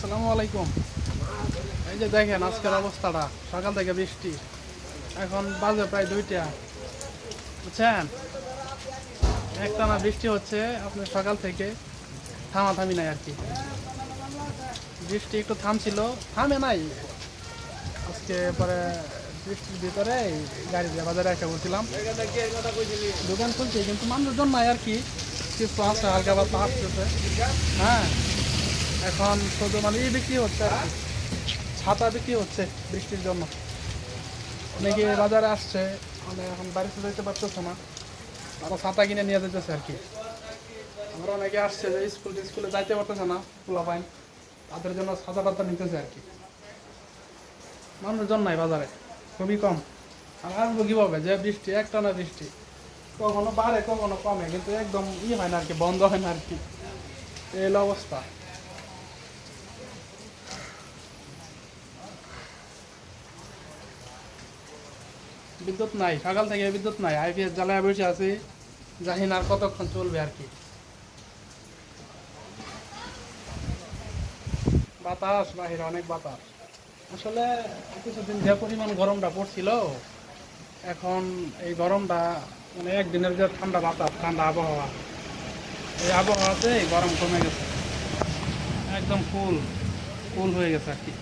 আসসালামু আলাইকুম। এই যে দেখেন আজকের অবস্থাটা, সকাল থেকে বৃষ্টি। এখন বাজে প্রায় দুইটা। বুঝছেন? একটানা বৃষ্টি হচ্ছে আপনার সকাল থেকে থামাথামি নাই আর কি। বৃষ্টি একটু থামছিল, থামে নাই। আজকে পরে বৃষ্টির ভিতরে গাড়ি দিয়ে বাজারে এসে বলছিলাম দোকান খুলছে, কিন্তু মানুষজন নাই আর কি। কিছু আছে, হালকা পাতলা আসতেছে। হ্যাঁ। এখন শুধু মানে ই বিক্রি হচ্ছে আর ছাতা বিক্রি হচ্ছে বৃষ্টির জন্য। অনেকে বাজারে আসছে মানে এখন বাড়িতে যেতে পারতেছে না। আরও ছাতা কিনে নিয়ে যেতেছে আর কি। আমরা অনেকে আসছে যে স্কুল স্কুলে যাইতে পারতেছে না, পোলা পাইন। তাদের জন্য ছাতা টাতা নিতেছে আর কি। মানুষজন নাই বাজারে, খুবই কম। আর আসব কীভাবে যে বৃষ্টি একটানা বৃষ্টি। কখনো বাড়ে, কখনো কমে, কিন্তু একদম ই হয় না আর কি, বন্ধ হয় না আর কি। এই অবস্থা। বিদ্যুৎ নাই, সকাল থেকে বিদ্যুৎ নাই আইপিএস জ্বালায় বসে আছি জানি না কতক্ষণ চলবে আর কি। বাতাস বাহিরে, অনেক বাতাস। আসলে কিছুদিন যে পরিমাণ গরমটা পড়ছিল, এখন এই গরমটা মানে একদিনের যে ঠান্ডা বাতাস, ঠান্ডা আবহাওয়া, এই আবহাওয়াতে গরম কমে গেছে। একদম কুল কুল হয়ে গেছে আর কি।